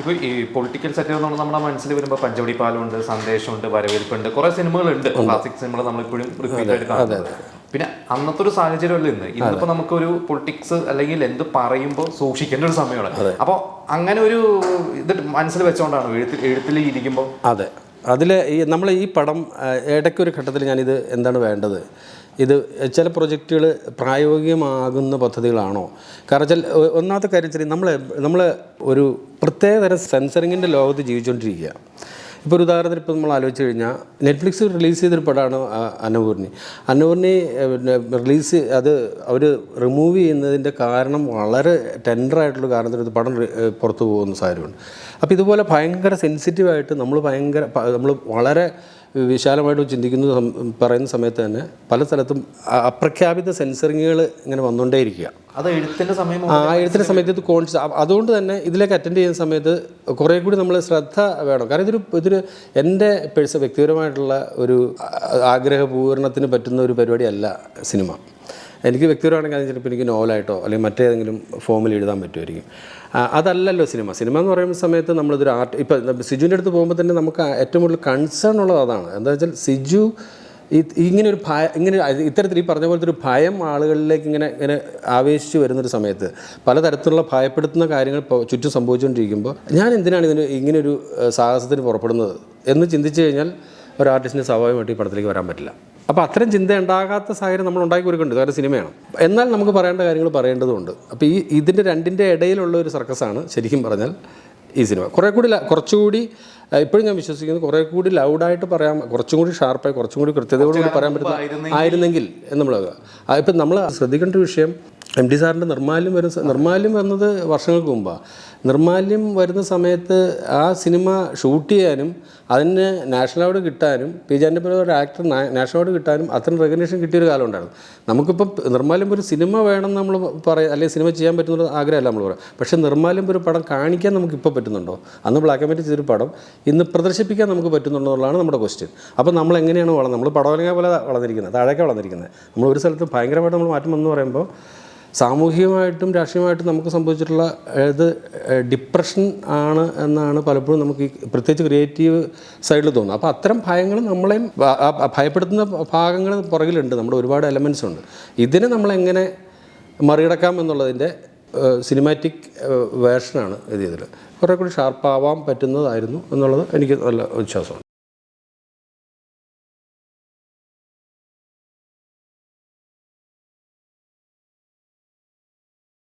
ഇപ്പൊ ഈ political set എന്ന് പറഞ്ഞാൽ നമ്മുടെ മനസ്സിൽ വരുമ്പോൾ പഞ്ചവടി പാലമുണ്ട് സന്ദേശമുണ്ട് വരവേൽപ്പുണ്ട് കുറേ സിനിമകളുണ്ട്. ക്ലാസിക് സിനിമകൾ നമ്മളിപ്പോഴും റിപ്പീറ്റ് ആയിട്ട് കാണുന്നത്. പിന്നെ അന്നത്തെ ഒരു സാഹചര്യമല്ല ഇന്ന്? ഇന്നിപ്പോ നമുക്കൊരു പൊളിറ്റിക്സ് അല്ലെങ്കിൽ എന്ത് പറയുമ്പോൾ സൂക്ഷിക്കേണ്ട ഒരു സമയമാണ്. അപ്പോൾ അങ്ങനെ ഒരു ഇത് മനസ്സിൽ വെച്ചുകൊണ്ടാണ് എഴുത്തിൽ എഴുത്തിൽ ഇരിക്കുമ്പോൾ അതെ. അതിൽ ഈ നമ്മൾ ഈ പടം ഇടയ്ക്കൊരു ഘട്ടത്തിൽ ഞാനിത് എന്താണ് വേണ്ടത്? ഇത് ചില പ്രൊജക്റ്റുകൾ പ്രായോഗികമാകുന്ന പദ്ധതികളാണോ? കാരണം വെച്ചാൽ ഒന്നാമത്തെ കാര്യം വെച്ചാൽ നമ്മൾ നമ്മൾ ഒരു പ്രത്യേകതരം സെൻസറിങ്ങിന്റെ ലോകത്ത് ജീവിച്ചുകൊണ്ടിരിക്കുക. ഇപ്പോൾ ഒരു ഉദാഹരണത്തിന് ഇപ്പോൾ നമ്മൾ ആലോചിച്ച് കഴിഞ്ഞാൽ നെറ്റ്ഫ്ലിക്സ് റിലീസ് ചെയ്തൊരു പടമാണ് അന്നപൂർണി. അന്നപൂർണി പിന്നെ റിലീസ് അത് അവർ റിമൂവ് ചെയ്യുന്നതിന്റെ കാരണം വളരെ ടെൻഡറായിട്ടുള്ള കാരണത്തിന് ഇത് പടം പുറത്തു പോകുന്ന സാഹചര്യമുണ്ട്. അപ്പോൾ ഇതുപോലെ ഭയങ്കര സെൻസിറ്റീവായിട്ട് നമ്മൾ ഭയങ്കര നമ്മൾ വളരെ വിശാലമായിട്ട് ചിന്തിക്കുന്ന സം- പറയുന്ന സമയത്ത് തന്നെ പല സ്ഥലത്തും അപ്രഖ്യാപിത സെൻസറിങ്ങുകൾ ഇങ്ങനെ വന്നുകൊണ്ടേയിരിക്കുക. അത് എഴുത്തിന്റെ സമയം ആ എഴുത്തിന്റെ സമയത്ത് ഇത് കോൺഷ്യസ് അതുകൊണ്ട് തന്നെ ഇതിലേക്ക് അറ്റൻഡ് ചെയ്യുന്ന സമയത്ത് കുറേ കൂടി നമ്മൾ ശ്രദ്ധ വേണം. കാരണം ഇതൊരു ഇതൊരു എന്റെ പേഴ്സ വ്യക്തിപരമായിട്ടുള്ള ഒരു ആഗ്രഹപൂരണത്തിന് ആഗ്രഹ പൂരണത്തിന് പറ്റുന്ന ഒരു പരിപാടിയല്ല സിനിമ. എനിക്ക് വ്യക്തിപരമാണെങ്കിൽ അത് ചിലപ്പോൾ എനിക്ക് നോവലായിട്ടോ അല്ലെങ്കിൽ മറ്റേതെങ്കിലും ഫോമിൽ എഴുതാൻ പറ്റുമായിരിക്കും. അതല്ലല്ലോ സിനിമ. സിനിമ എന്ന് പറയുന്ന സമയത്ത് നമ്മളിതൊരു ആർട്ട് ഇപ്പം സിജുവിന്റെ അടുത്ത് പോകുമ്പോൾ തന്നെ നമുക്ക് ഏറ്റവും കൂടുതൽ കൺസേൺ ഉള്ളത് അതാണ്. എന്താ വെച്ചാൽ സിജു ഇങ്ങനെ ഒരു ഭയ ഇങ്ങനെ ഇത്തരത്തിൽ ഈ പറഞ്ഞ പോലത്തെ ഒരു ഭയം ആളുകളിലേക്ക് ഇങ്ങനെ ഇങ്ങനെ ആവേശിച്ച് വരുന്നൊരു സമയത്ത് പലതരത്തിലുള്ള ഭയപ്പെടുത്തുന്ന കാര്യങ്ങൾ ചുറ്റും സംഭവിച്ചുകൊണ്ടിരിക്കുമ്പോൾ ഞാൻ എന്തിനാണ് ഇതിന് ഇങ്ങനെയൊരു സാഹസത്തിന് പുറപ്പെടുന്നത് എന്ന് ചിന്തിച്ചു കഴിഞ്ഞാൽ ഒരു ആർട്ടിസ്റ്റിന് സ്വാഭാവികമായിട്ട് ഈ പടത്തിലേക്ക് വരാൻ പറ്റില്ല. അപ്പോൾ അത്തരം ചിന്ത ഉണ്ടാകാത്ത സാഹചര്യം നമ്മൾ ഉണ്ടാക്കി കൊടുക്കേണ്ടത് കാരണം സിനിമയാണ്. എന്നാൽ നമുക്ക് പറയേണ്ട കാര്യങ്ങൾ പറയേണ്ടതുണ്ട്. അപ്പോൾ ഈ ഇതിന്റെ രണ്ടിന്റെ ഇടയിലുള്ള ഒരു സർക്കസാണ് ശരിക്കും പറഞ്ഞാൽ ഈ സിനിമ. കുറേ കൂടി കുറച്ചുകൂടി ഇപ്പോഴും ഞാൻ വിശ്വസിക്കുന്നത് കുറേ കൂടി ലൗഡായിട്ട് പറയാൻ കുറച്ചും കൂടി ഷാർപ്പായി കുറച്ചും കൂടി കൃത്യതയോടുകൂടി പറയാൻ പറ്റുന്ന ആയിരുന്നെങ്കിൽ എന്ന് നമ്മൾ ഇപ്പം നമ്മൾ ശ്രദ്ധിക്കേണ്ട ഒരു വിഷയം എം ഡി സാറിന്റെ നിർമ്മാല്യം വരുന്ന നിർമാല്യം വന്നത് വർഷങ്ങൾക്ക് മുമ്പാണ് നിർമ്മാല്യം വരുന്ന സമയത്ത് ആ സിനിമ ഷൂട്ട് ചെയ്യാനും അതിന് നാഷണൽ അവാർഡ് കിട്ടാനും പി ജാന്റെ പോലെ ഒരു ആക്ടർ നാഷണൽ അവാർഡ് കിട്ടാനും അത്രയും റെക്കഗ്നേഷൻ കിട്ടിയൊരു കാലം ഉണ്ടായിരുന്നു. നമുക്കിപ്പോൾ നിർമ്മാല്യം ഒരു സിനിമ വേണം നമ്മൾ പറയാം അല്ലെങ്കിൽ സിനിമ ചെയ്യാൻ പറ്റുന്ന ആഗ്രഹമല്ല നമ്മൾ പറയാം. പക്ഷേ നിർമ്മാല്യം ഒരു പടം കാണിക്കാൻ നമുക്ക് ഇപ്പോൾ പറ്റുന്നുണ്ടോ? അന്ന് ബ്ലാക്ക് ആൻഡ് വൈറ്റ് ചെയ്തൊരു പടം ഇന്ന് പ്രദർശിപ്പിക്കാൻ നമുക്ക് പറ്റുന്നുണ്ടോ എന്നുള്ളതാണ് നമ്മുടെ ക്വസ്റ്റ്യൻ അപ്പോൾ നമ്മൾ എങ്ങനെയാണ് വളർന്നത്? നമ്മൾ പടവലങ്ങ പോലെ വളർന്നിരിക്കുന്നത് താഴേക്ക് വളർന്നിരിക്കുന്നത്. നമ്മൾ ഒരു സ്ഥലത്ത് ഭയങ്കരമായിട്ട് നമ്മൾ മാറ്റം വന്നു പറയുമ്പോൾ സാമൂഹികമായിട്ടും രാഷ്ട്രീയമായിട്ടും നമുക്ക് സംഭവിച്ചിട്ടുള്ള ഇത് ഡിപ്രഷൻ ആണ് എന്നാണ് പലപ്പോഴും നമുക്ക് ഈ പ്രത്യേകിച്ച് ക്രിയേറ്റീവ് സൈഡിൽ തോന്നുന്നത്. അപ്പോൾ അത്തരം ഭയങ്ങൾ നമ്മളെയും ഭയപ്പെടുത്തുന്ന ഭാഗങ്ങൾ പുറകിലുണ്ട്. നമ്മുടെ ഒരുപാട് എലമെൻസ് ഉണ്ട്. ഇതിനെ നമ്മളെങ്ങനെ മറികടക്കാം എന്നുള്ളതിന്റെ സിനിമാറ്റിക് വേർഷനാണ് ഇത് ചെയ്തത് കുറേ കൂടി ഷാർപ്പാവാൻ പറ്റുന്നതായിരുന്നു എന്നുള്ളത് എനിക്ക് നല്ല വിശ്വാസമാണ്